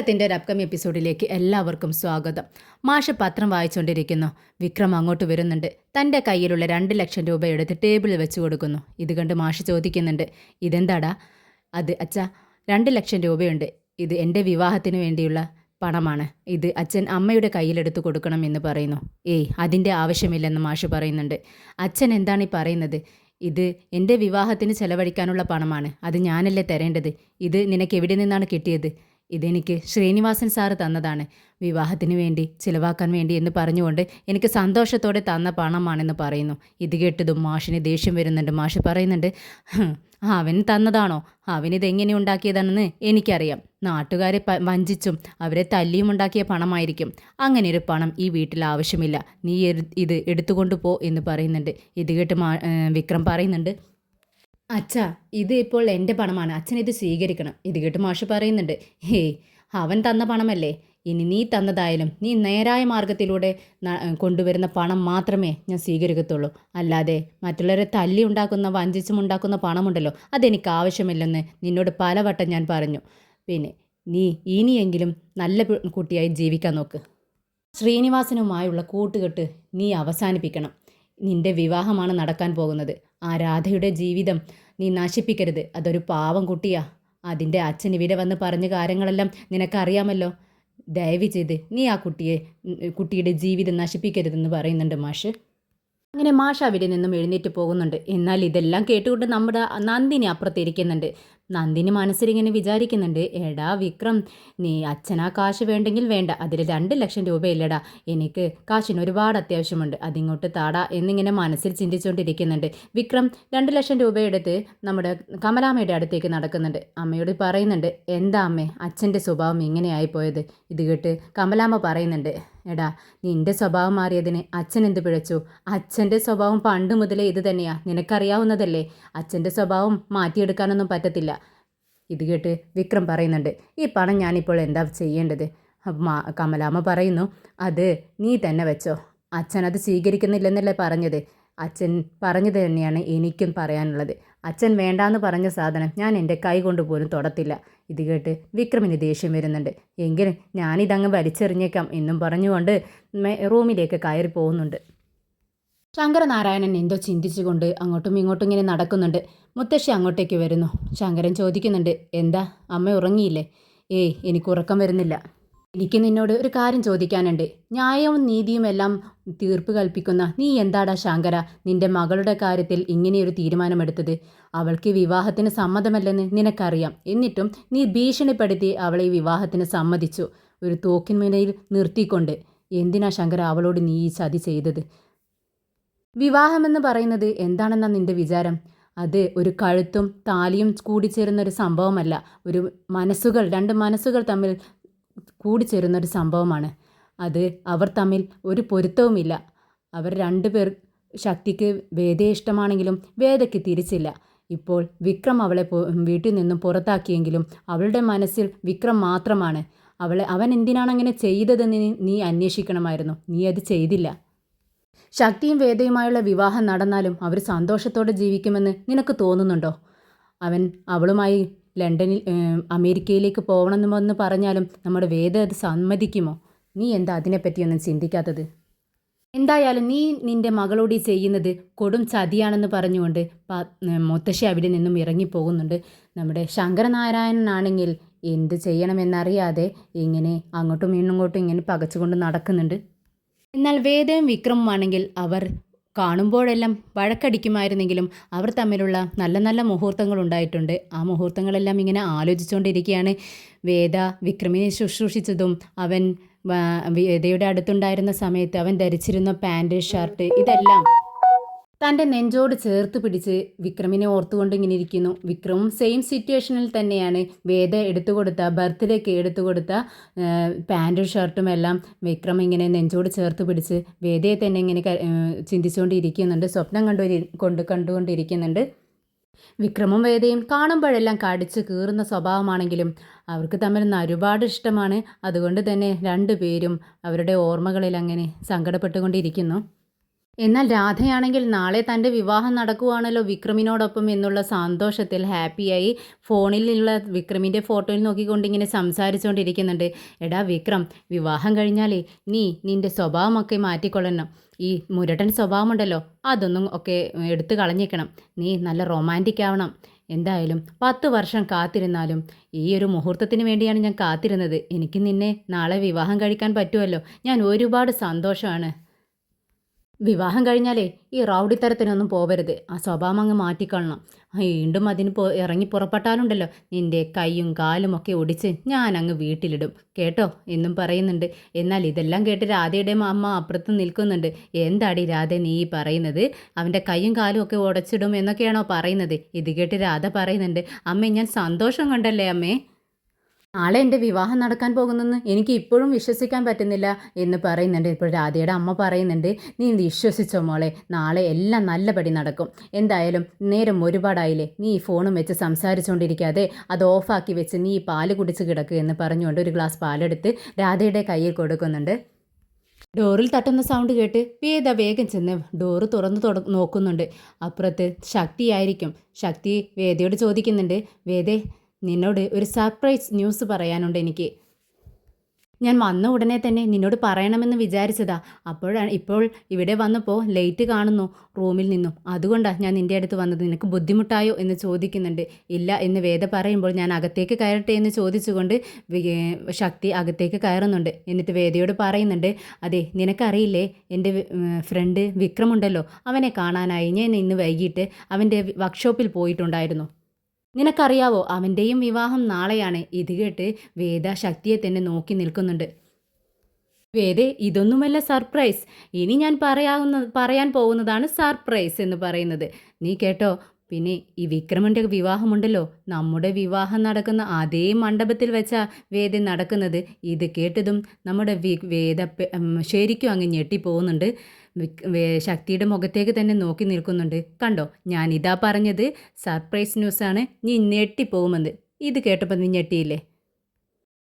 ത്തിന്റെ ഒരു അപ്കമി എപ്പിസോഡിലേക്ക് എല്ലാവർക്കും സ്വാഗതം. മാഷ് പത്രം വായിച്ചുകൊണ്ടിരിക്കുന്നു വിക്രം അങ്ങോട്ട് വരുന്നുണ്ട്. തന്റെ കയ്യിലുള്ള രണ്ട് ലക്ഷം രൂപ എടുത്ത് ടേബിളിൽ വെച്ച് കൊടുക്കുന്നു. ഇത് കണ്ട് മാഷ് ചോദിക്കുന്നുണ്ട് ഇതെന്താടാ? അത് അച്ഛ രണ്ട് ലക്ഷം രൂപയുണ്ട്. ഇത് എന്റെ വിവാഹത്തിന് വേണ്ടിയുള്ള പണമാണ്. ഇത് അച്ഛൻ അമ്മയുടെ കയ്യിലെടുത്ത് കൊടുക്കണം എന്ന് പറയുന്നു. ഏയ് അതിന്റെ ആവശ്യമില്ലെന്ന് മാഷ് പറയുന്നുണ്ട്. അച്ഛൻ എന്താണ് ഈ പറയുന്നത്? ഇത് എന്റെ വിവാഹത്തിന് ചെലവഴിക്കാനുള്ള പണമാണ്. അത് ഞാനല്ലേ തരേണ്ടത്? ഇത് നിനക്ക് എവിടെ നിന്നാണ് കിട്ടിയത്? ഇതെനിക്ക് ശ്രീനിവാസൻ സാറ് തന്നതാണ്. വിവാഹത്തിന് വേണ്ടി ചിലവാക്കാൻ വേണ്ടി എന്ന് പറഞ്ഞുകൊണ്ട് എനിക്ക് സന്തോഷത്തോടെ തന്ന പണമാണെന്ന് പറയുന്നു. ഇത് കേട്ടതും മാഷിന് ദേഷ്യം വരുന്നുണ്ട്. മാഷ് പറയുന്നുണ്ട് "ഹും, അവൻ തന്നതാണോ? അവനിതെങ്ങനെ ഉണ്ടാക്കിയതാണെന്ന് എനിക്കറിയാം. നാട്ടുകാരെ വഞ്ചിച്ചും അവരെ തല്ലിയും ഉണ്ടാക്കിയ പണമായിരിക്കും. അങ്ങനെ ഒരു പണം ഈ വീട്ടിൽ ആവശ്യമില്ല. നീ ഇത് എടുത്തുകൊണ്ട് പോ എന്ന് പറയുന്നുണ്ട്. ഇത് കേട്ട് വിക്രം പറയുന്നുണ്ട് അച്ഛാ ഇത് ഇപ്പോൾ എന്റെ പണമാണ്. അച്ഛൻ ഇത് സ്വീകരിക്കണം. ഇത് കേട്ട് മാഷ് പറയുന്നുണ്ട്. ഹേയ് അവൻ തന്ന പണമല്ലേ? ഇനി നീ തന്നതായാലും നീ നേരായ മാർഗത്തിലൂടെ കൊണ്ടുവരുന്ന പണം മാത്രമേ ഞാൻ സ്വീകരിക്കത്തുള്ളൂ. അല്ലാതെ മറ്റുള്ളവരെ തല്ലി ഉണ്ടാക്കുന്ന വഞ്ചിച്ചും ഉണ്ടാക്കുന്ന പണമുണ്ടല്ലോ. അതെനിക്ക് ആവശ്യമില്ലെന്ന് നിന്നോട് പലവട്ടം ഞാൻ പറഞ്ഞു. പിന്നെ നീ ഇനിയെങ്കിലും നല്ല കുട്ടിയായി ജീവിക്കാൻ നോക്ക്. ശ്രീനിവാസനുമായുള്ള കൂട്ടുകെട്ട് നീ അവസാനിപ്പിക്കണം. നിന്റെ വിവാഹമാണ് നടക്കാൻ പോകുന്നത്. ആ രാധയുടെ ജീവിതം നീ നശിപ്പിക്കരുത്. അതൊരു പാവം കുട്ടിയാ. അതിന്റെ അച്ഛൻ ഇവിടെ വന്ന് പറഞ്ഞ കാര്യങ്ങളെല്ലാം നിനക്കറിയാമല്ലോ. ദയവ് ചെയ്ത് നീ ആ കുട്ടിയെ കുട്ടിയുടെ ജീവിതം നശിപ്പിക്കരുതെന്ന് പറയുന്നുണ്ട് മാഷ്. അങ്ങനെ മാഷ അവിടെ നിന്നും എഴുന്നേറ്റ് പോകുന്നുണ്ട്. എന്നാൽ ഇതെല്ലാം കേട്ടുകൊണ്ട് നമ്മുടെ നന്ദിനി അപ്പുറത്തിരിക്കുന്നുണ്ട്. നന്ദിനി മനസ്സിലിങ്ങനെ വിചാരിക്കുന്നുണ്ട് എടാ വിക്രം നീ അച്ഛനാ കാശ് വേണ്ടെങ്കിൽ വേണ്ട. അതിൽ രണ്ട് ലക്ഷം രൂപയില്ലടാ. എനിക്ക് കാശിന് ഒരുപാട് അത്യാവശ്യമുണ്ട്. അതിങ്ങോട്ട് താടാ എന്നിങ്ങനെ മനസ്സിൽ ചിന്തിച്ചുകൊണ്ടിരിക്കുന്നുണ്ട്. വിക്രം രണ്ട് ലക്ഷം രൂപ എടുത്ത് നമ്മുടെ കമലാമ്മയുടെ അടുത്തേക്ക് നടക്കുന്നുണ്ട്. അമ്മയോട് പറയുന്നുണ്ട് എന്താ അമ്മേ അച്ഛന്റെ സ്വഭാവം ഇങ്ങനെയായി പോയത്? ഇത് കേട്ട് കമലാമ്മ പറയുന്നുണ്ട് എടാ നിന്റെ സ്വഭാവം മാറിയതിന് അച്ഛൻ എന്ത് പിഴച്ചു? അച്ഛന്റെ സ്വഭാവം പണ്ട് മുതലേ ഇത് തന്നെയാ. നിനക്കറിയാവുന്നതല്ലേ? അച്ഛന്റെ സ്വഭാവം മാറ്റിയെടുക്കാനൊന്നും പറ്റത്തില്ല. ഇത് കേട്ട് വിക്രം പറയുന്നുണ്ട് ഈ പണം ഞാനിപ്പോൾ എന്താ ചെയ്യേണ്ടത്? മാ കമലാമ്മ പറയുന്നു അത് നീ തന്നെ വെച്ചോ. അച്ഛൻ അത് സ്വീകരിക്കുന്നില്ലെന്നല്ലേ പറഞ്ഞത്? അച്ഛൻ പറഞ്ഞത് തന്നെയാണ് എനിക്കും പറയാനുള്ളത്. അച്ഛൻ വേണ്ടാന്ന് പറഞ്ഞ സാധനം ഞാൻ എന്റെ കൈ കൊണ്ട് പോലും തൊടത്തില്ല. ഇത് കേട്ട് വിക്രമിന് ദേഷ്യം വരുന്നുണ്ട്. എങ്കിലും ഞാനിതങ്ങ് വലിച്ചെറിഞ്ഞേക്കാം എന്നും പറഞ്ഞുകൊണ്ട് റൂമിലേക്ക് കയറി പോകുന്നുണ്ട്. ശങ്കരനാരായണൻ എന്തോ ചിന്തിച്ചുകൊണ്ട് അങ്ങോട്ടും ഇങ്ങോട്ടും ഇങ്ങനെ നടക്കുന്നുണ്ട്. മുത്തശ്ശി അങ്ങോട്ടേക്ക് വരുന്നു. ശങ്കരൻ ചോദിക്കുന്നുണ്ട് എന്താ? അമ്മ ഉറങ്ങിയില്ലേ? ഏയ് എനിക്ക് ഉറക്കം വരുന്നില്ല. എനിക്ക് നിന്നോട് ഒരു കാര്യം ചോദിക്കാനുണ്ട്. ന്യായവും നീതിയും എല്ലാം തീർപ്പ് കൽപ്പിക്കുന്ന നീ എന്താടാ ശങ്കര? നിന്റെ മകളുടെ കാര്യത്തിൽ ഇങ്ങനെയൊരു തീരുമാനമെടുത്തത്. അവൾക്ക് വിവാഹത്തിന് സമ്മതമല്ലെന്ന് നിനക്കറിയാം. എന്നിട്ടും നീ ഭീഷണിപ്പെടുത്തി അവളെ വിവാഹത്തിന് സമ്മതിച്ചു. ഒരു തോക്കിന്മുനയിൽ നിർത്തിക്കൊണ്ട്. എന്തിനാ ശങ്കര അവളോട് നീ ഈ ചതി ചെയ്തത്? വിവാഹമെന്ന് പറയുന്നത് എന്താണെന്നാ നിന്റെ വിചാരം? അത് ഒരു കഴുത്തും താലിയും കൂടിച്ചേരുന്ന ഒരു സംഭവമല്ല. ഒരു മനസ്സുകൾ രണ്ട് മനസ്സുകൾ തമ്മിൽ കൂടിച്ചേരുന്ന ഒരു സംഭവമാണ്. അത് അവർ തമ്മിൽ ഒരു പൊരുത്തവുമില്ല. അവർ രണ്ടുപേർ ശക്തിക്ക് വേദയെ ഇഷ്ടമാണെങ്കിലും വേദയ്ക്ക് തിരിച്ചില്ല. ഇപ്പോൾ വിക്രം അവളെ വീട്ടിൽ നിന്നും പുറത്താക്കിയെങ്കിലും അവളുടെ മനസ്സിൽ വിക്രം മാത്രമാണ്. അവളെ അവൻ എന്തിനാണ് അങ്ങനെ ചെയ്തതെന്ന് നീ അന്വേഷിക്കണമായിരുന്നു. നീ അത് ചെയ്തില്ല. ശക്തിയും വേദയുമായുള്ള വിവാഹം നടന്നാലും അവർ സന്തോഷത്തോടെ ജീവിക്കുമെന്ന് നിനക്ക് തോന്നുന്നുണ്ടോ? അവൻ അവളുമായി ലണ്ടനിൽ അമേരിക്കയിലേക്ക് പോകണമെന്ന് പറഞ്ഞാലും നമ്മുടെ വേദ അത് സമ്മതിക്കുമോ? നീ എന്താ അതിനെപ്പറ്റിയൊന്നും ചിന്തിക്കാത്തത്? എന്തായാലും നീ നിന്റെ മകളോടി ചെയ്യുന്നത് കൊടും ചതിയാണെന്ന് പറഞ്ഞുകൊണ്ട് മുത്തശ്ശി അവിടെ നിന്നും ഇറങ്ങിപ്പോകുന്നുണ്ട്. നമ്മുടെ ശങ്കരനാരായണനാണെങ്കിൽ എന്ത് ചെയ്യണമെന്നറിയാതെ ഇങ്ങനെ അങ്ങോട്ടും ഇങ്ങോട്ടും ഇങ്ങനെ പകച്ചുകൊണ്ട് നടക്കുന്നുണ്ട്. എന്നാൽ വേദയും വിക്രമുമാണെങ്കിൽ അവർ കാണുമ്പോഴെല്ലാം വഴക്കടിക്കുമായിരുന്നെങ്കിലും അവർ തമ്മിലുള്ള നല്ല നല്ല മുഹൂർത്തങ്ങൾ ഉണ്ടായിട്ടുണ്ട് ആ മുഹൂർത്തങ്ങളെല്ലാം ഇങ്ങനെ ആലോചിച്ചുകൊണ്ടിരിക്കുകയാണ്. വേദ വിക്രമിനെ ശുശ്രൂഷിച്ചതും അവൻ വേദയുടെ അടുത്തുണ്ടായിരുന്ന സമയത്ത് അവൻ ധരിച്ചിരുന്ന പാന്റ് ഷർട്ട് ഇതെല്ലാം തന്റെ നെഞ്ചോട് ചേർത്ത് പിടിച്ച് വിക്രമിനെ ഓർത്തുകൊണ്ട് ഇങ്ങനെ ഇരിക്കുന്നു. വിക്രമും സെയിം സിറ്റുവേഷനിൽ തന്നെയാണ്. വേദ എടുത്തു കൊടുത്ത ബർത്ത്ഡേക്ക് എടുത്തു കൊടുത്ത പാന്റും ഷർട്ടും എല്ലാം വിക്രം ഇങ്ങനെ നെഞ്ചോട് ചേർത്ത് പിടിച്ച് വേദയെ തന്നെ ഇങ്ങനെ ചിന്തിച്ചുകൊണ്ടിരിക്കുന്നുണ്ട്. സ്വപ്നം കണ്ടു കൊണ്ട് കണ്ടുകൊണ്ടിരിക്കുന്നുണ്ട്. വിക്രമും വേദയും കാണുമ്പോഴെല്ലാം കടിച്ച് കീറുന്ന സ്വഭാവമാണെങ്കിലും അവർക്ക് തമ്മിൽ ഒരുപാട് ഇഷ്ടമാണ്. അതുകൊണ്ട് തന്നെ രണ്ടുപേരും അവരുടെ ഓർമ്മകളിൽ അങ്ങനെ സങ്കടപ്പെട്ടുകൊണ്ടിരിക്കുന്നു. എന്നാൽ രാധയാണെങ്കിൽ നാളെ തന്റെ വിവാഹം നടക്കുവാണല്ലോ വിക്രമിനോടൊപ്പം എന്നുള്ള സന്തോഷത്തിൽ ഹാപ്പിയായി ഫോണിലുള്ള വിക്രമിന്റെ ഫോട്ടോയിൽ നോക്കിക്കൊണ്ട് ഇങ്ങനെ സംസാരിച്ചുകൊണ്ടിരിക്കുന്നുണ്ട്. എടാ വിക്രം വിവാഹം കഴിഞ്ഞാലേ നീ നിന്റെ സ്വഭാവമൊക്കെ മാറ്റിക്കൊള്ളണം. ഈ മുരടൻ സ്വഭാവമുണ്ടല്ലോ അതൊന്നും ഒക്കെ എടുത്തു കളഞ്ഞേക്കണം നീ നല്ല റൊമാന്റിക് ആവണം. എന്തായാലും പത്ത് വർഷം കാത്തിരുന്നാലും ഈ ഒരു മുഹൂർത്തത്തിന് വേണ്ടിയാണ് ഞാൻ കാത്തിരുന്നത്. എനിക്ക് നിന്നെ നാളെ വിവാഹം കഴിക്കാൻ പറ്റുമല്ലോ. ഞാൻ ഒരുപാട് സന്തോഷമാണ്. വിവാഹം കഴിഞ്ഞാലേ ഈ റൗഡിത്തരത്തിനൊന്നും പോവരുത്. ആ സ്വഭാവം അങ്ങ് മാറ്റിക്കളണം വീണ്ടും അതിന് പോ ഇറങ്ങി പുറപ്പെട്ടാലുണ്ടല്ലോ. നിന്റെ കൈയും കാലും ഒക്കെ ഒടിച്ച് ഞാൻ അങ്ങ് വീട്ടിലിടും. കേട്ടോ? എന്നും പറയുന്നുണ്ട്. എന്നാൽ ഇതെല്ലാം കേട്ട് രാധയുടെ അമ്മ അപ്പുറത്ത് നിൽക്കുന്നുണ്ട്. എന്താടി രാധ നീ പറയുന്നത്? അവന്റെ കൈയും കാലും ഒക്കെ ഉടച്ചിടും എന്നൊക്കെയാണോ പറയുന്നത്? ഇത് കേട്ട് രാധ പറയുന്നുണ്ട്. അമ്മേ ഞാൻ സന്തോഷം കണ്ടല്ലേ അമ്മേ? നാളെ എന്റെ വിവാഹം നടക്കാൻ പോകുന്നെന്ന് എനിക്ക് ഇപ്പോഴും വിശ്വസിക്കാൻ പറ്റുന്നില്ല എന്ന് പറയുന്നുണ്ട്. ഇപ്പോൾ രാധയുടെ അമ്മ പറയുന്നുണ്ട് നീ വിശ്വസിച്ചോ മോളെ? നാളെ എല്ലാം നല്ലപടി നടക്കും. എന്തായാലും നേരം ഒരുപാടായില്ലേ? നീ ഈ ഫോണും വെച്ച് സംസാരിച്ചുകൊണ്ടിരിക്കാതെ അത് ഓഫാക്കി വെച്ച് നീ ഈ പാൽ കുടിച്ച് കിടക്കുക എന്ന് പറഞ്ഞുകൊണ്ട് ഒരു ഗ്ലാസ് പാലെടുത്ത് രാധയുടെ കയ്യിൽ കൊടുക്കുന്നുണ്ട്. ഡോറിൽ തട്ടുന്ന സൗണ്ട് കേട്ട് വേദ വേഗം ചെന്ന് ഡോറ് തുറന്നു തുട നോക്കുന്നുണ്ട്. അപ്പുറത്ത് ശക്തിയായിരിക്കും. ശക്തി വേദയോട് ചോദിക്കുന്നുണ്ട് വേദേ നിന്നോട് ഒരു സർപ്രൈസ് ന്യൂസ് പറയാനുണ്ട് എനിക്ക്. ഞാൻ വന്ന ഉടനെ തന്നെ നിന്നോട് പറയണമെന്ന് വിചാരിച്ചതാ. അപ്പോഴാണ് ഇപ്പോൾ ഇവിടെ വന്നപ്പോൾ ലേറ്റ് കാണുന്നു റൂമിൽ നിന്നും. അതുകൊണ്ടാണ് ഞാൻ നിന്റെ അടുത്ത് വന്നത്. നിനക്ക് ബുദ്ധിമുട്ടായോ എന്ന് ചോദിക്കുന്നുണ്ട്. ഇല്ല എന്ന് വേദ പറയുമ്പോൾ ഞാൻ അകത്തേക്ക് കയറട്ടെ എന്ന് ചോദിച്ചുകൊണ്ട് ശക്തി അകത്തേക്ക് കയറുന്നുണ്ട്. എന്നിട്ട് വേദയോട് പറയുന്നുണ്ട് അതെ നിനക്കറിയില്ലേ എന്റെ ഫ്രണ്ട് വിക്രമുണ്ടല്ലോ. അവനെ കാണാനായി. ഞാൻ ഇന്ന് വൈകിട്ട് അവന്റെ വർക്ക്ഷോപ്പിൽ പോയിട്ടുണ്ടായിരുന്നു. നിനക്കറിയാവോ അവന്റെയും വിവാഹം നാളെയാണ്. ഇത് കേട്ട് വേദ ശക്തിയെ തന്നെ നോക്കി നിൽക്കുന്നുണ്ട്. വേദേ ഇതൊന്നുമല്ല സർപ്രൈസ്. ഇനി ഞാൻ പറയാവുന്ന പറയാൻ പോകുന്നതാണ് സർപ്രൈസ് എന്ന് പറയുന്നത്. നീ കേട്ടോ പിന്നെ ഈ വിക്രമന്റെ വിവാഹമുണ്ടല്ലോ. നമ്മുടെ വിവാഹം നടക്കുന്ന അതേ മണ്ഡപത്തിൽ വെച്ചാ വേദി നടക്കുന്നത്. ഇത് കേട്ടതും നമ്മുടെ വേദ ശരിക്കും അങ്ങ് ഞെട്ടിപ്പോകുന്നുണ്ട്. ശക്തിയുടെ മുഖത്തേക്ക് തന്നെ നോക്കി നിൽക്കുന്നുണ്ട്. കണ്ടോ? ഞാൻ ഇതാ പറഞ്ഞത്. സർപ്രൈസ് ന്യൂസാണ്. നീ ഞെട്ടിപ്പോകുമെന്ന്. ഇത് കേട്ടപ്പോൾ നീ ഞെട്ടിയില്ലേ?